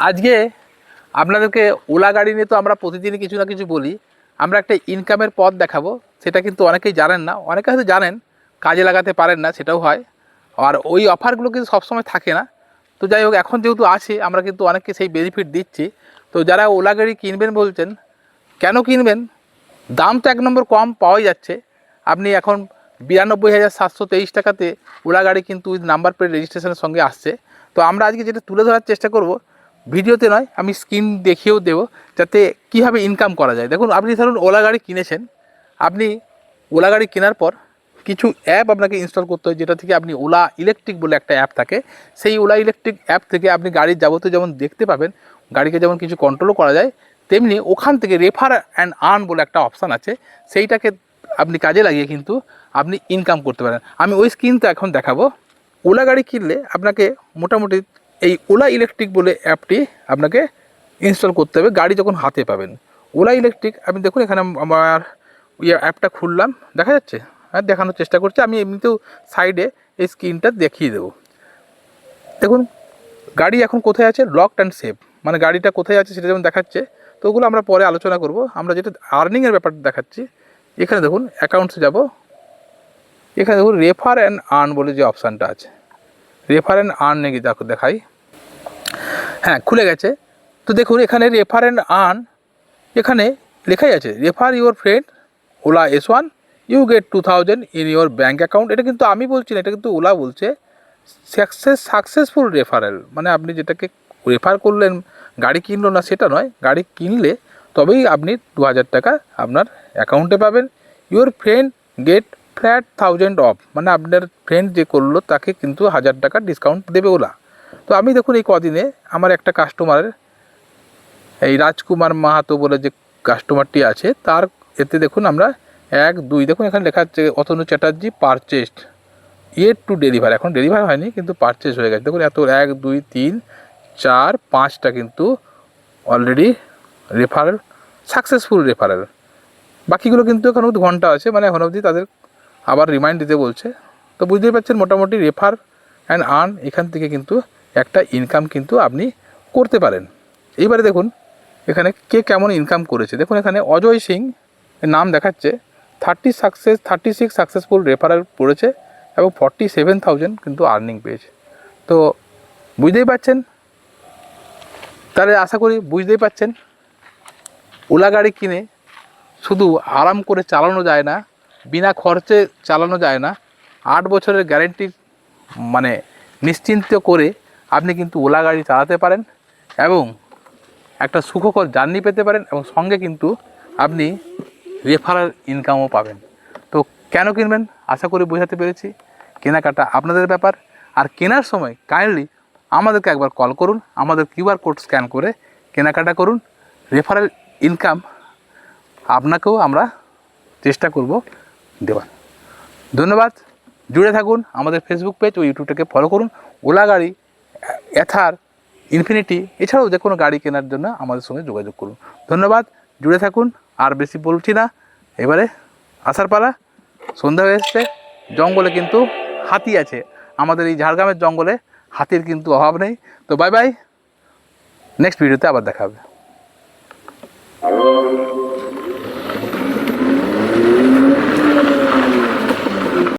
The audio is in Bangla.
আজকে আপনাদেরকে ওলা গাড়ি নিয়ে তো আমরা প্রতিদিনই কিছু না কিছু বলি। আমরা একটা ইনকামের পথ দেখাবো, সেটা কিন্তু অনেকেই জানেন না। অনেকে হয়তো জানেন, কাজে লাগাতে পারেন না, সেটাও হয়। আর ওই অফারগুলো কিন্তু সবসময় থাকে না। তো যাই হোক, এখন যেহেতু আছে, আমরা কিন্তু অনেককে সেই বেনিফিট দিচ্ছি। তো যারা ওলা গাড়ি কিনবেন বলছেন, কেন কিনবেন? দাম তো এক নম্বর কম পাওয়াই যাচ্ছে। আপনি এখন বিরানব্বই হাজার সাতশো তেইশ টাকাতে ওলা গাড়ি কিন্তু নাম্বার প্লেট রেজিস্ট্রেশনের সঙ্গে আসছে। তো আমরা আজকে যেটা তুলে ধরার চেষ্টা করব ভিডিওতে নয়, আমি স্ক্রিন দেখিয়েও দেবো যাতে কীভাবে ইনকাম করা যায়। দেখুন, আপনি ধরুন ওলা গাড়ি কিনেছেন, আপনি ওলা গাড়ি কেনার পর কিছু অ্যাপ আপনাকে ইনস্টল করতে হয়, যেটা থেকে আপনি ওলা ইলেকট্রিক বলে একটা অ্যাপ থাকে। সেই ওলা ইলেকট্রিক অ্যাপ থেকে আপনি গাড়ির যাবতীয় যেমন দেখতে পাবেন, গাড়িকে যেমন কিছু কন্ট্রোলও করা যায়, তেমনি ওখান থেকে রেফার অ্যান্ড আর্ন বলে একটা অপশান আছে, সেইটাকে আপনি কাজে লাগিয়ে কিন্তু আপনি ইনকাম করতে পারেন। আমি ওই স্ক্রিনটা এখন দেখাবো। ওলা গাড়ি কিনলে আপনাকে মোটামুটি এই ওলা ইলেকট্রিক বলে অ্যাপটি আপনাকে ইনস্টল করতে হবে গাড়ি যখন হাতে পাবেন। ওলা ইলেকট্রিক আপনি দেখুন এখানে আমার ইয়ে অ্যাপটা খুললাম, দেখা যাচ্ছে? হ্যাঁ দেখানোর চেষ্টা করছি, আমি এমনিতেও সাইডে এই স্ক্রিনটা দেখিয়ে দেবো। দেখুন, গাড়ি এখন কোথায় আছে? লকড অ্যান্ড সেভ মানে গাড়িটা কোথায় আছে সেটা যেমন দেখাচ্ছে, তো ওগুলো আমরা পরে আলোচনা করব। আমরা যেটা আর্নিংয়ের ব্যাপারটা দেখাচ্ছি, এখানে দেখুন অ্যাকাউন্টসে যাব। এখানে দেখুন রেফার অ্যান্ড আর্ন বলে যে অপশানটা আছে। রেফার অ্যান্ড আর্ন নাকি দেখো দেখাই। হ্যাঁ খুলে গেছে। তো দেখুন, এখানে রেফার অ্যান্ড আর্ন এখানে লেখাই আছে refer your friend Ola S one you get two thousand in your bank account এটা কিন্তু আমি বলছি না, এটা কিন্তু ওলা বলছে সাকসেস সাকসেসফুল রেফারেল মানে আপনি যেটাকে রেফার করলেন, গাড়ি কিনলো না, সেটা নয়, গাড়ি কিনলে তবেই আপনি দু হাজার টাকা আপনার অ্যাকাউন্টে পাবেন। Your friend get flat thousand off মানে আপনার ফ্রেন্ড যে করল, তাকে কিন্তু হাজার টাকা ডিসকাউন্ট দেবে ওলা তো আমি দেখুন এই কদিনে আমার একটা কাস্টমারের এই রাজকুমার মাহাতো বলে যে কাস্টমারটি আছে, তার এতে দেখুন আমরা এক, দুই, দেখুন এখানে লেখা আছে Atanu Chatterjee purchased yet to deliver এখন ডেলিভার হয়নি, কিন্তু পারচেস হয়ে গেছে। দেখুন এত এক, দুই, তিন, চার, পাঁচটা কিন্তু অলরেডি রেফারেল সাকসেসফুল রেফারেল বাকিগুলো কিন্তু এখন ঘণ্টা আছে মানে এখন অবধি তাদের আবার রিমাইন্ড দিতে বলছে। তো বুঝতেই পারছেন, মোটামুটি রেফার অ্যান্ড আর্ন এখান থেকে কিন্তু একটা ইনকাম কিন্তু আপনি করতে পারেন। এইবারে দেখুন, এখানে কে কেমন ইনকাম করেছে। দেখুন, এখানে অজয় সিং নাম দেখাচ্ছে। Thirty success thirty six successful referral পড়েছে এবং ফর্টি সেভেন থাউজেন্ড কিন্তু আর্নিং পেয়েছে। তো বুঝতেই পারছেন? তাহলে আশা করি বুঝতেই পারছেন। ওলা গাড়ি কিনে শুধু আরাম করে চালানো যায় না বিনা খরচে চালানো যায় না। আট বছরের গ্যারেন্টি মানে নিশ্চিন্ত করে আপনি কিন্তু ওলা গাড়ি চালাতে পারেন এবং একটা সুখকর জার্নি পেতে পারেন এবং সঙ্গে কিন্তু আপনি রেফারাল ইনকামও পাবেন। তো কেন কিনবেন? আশা করি বোঝাতে পেরেছি। কেনাকাটা আপনাদের ব্যাপার। আর কেনার সময় কাইন্ডলি আমাদেরকে একবার কল করুন, আমাদের কিউআর কোড স্ক্যান করে কেনাকাটা করুন। রেফারেল ইনকাম আপনাকেও আমরা চেষ্টা করব দেওয়ার। ধন্যবাদ। জুড়ে থাকুন আমাদের ফেসবুক পেজ ও ইউটিউবটাকে ফলো করুন। ওলা গাড়ি, এথার ইনফিনিটি এছাড়াও যে কোনো গাড়ি কেনার জন্য আমাদের সঙ্গে যোগাযোগ করুন। ধন্যবাদ। জুড়ে থাকুন, আর বেশি বলছি না। এবারে আসার পালা সন্ধ্যা হয়ে এসছে। জঙ্গলে কিন্তু হাতি আছে। আমাদের এই ঝাড়গ্রামের জঙ্গলে হাতির কিন্তু অভাব নেই। তো বাই বাই নেক্সট ভিডিওতে আবার দেখা হবে।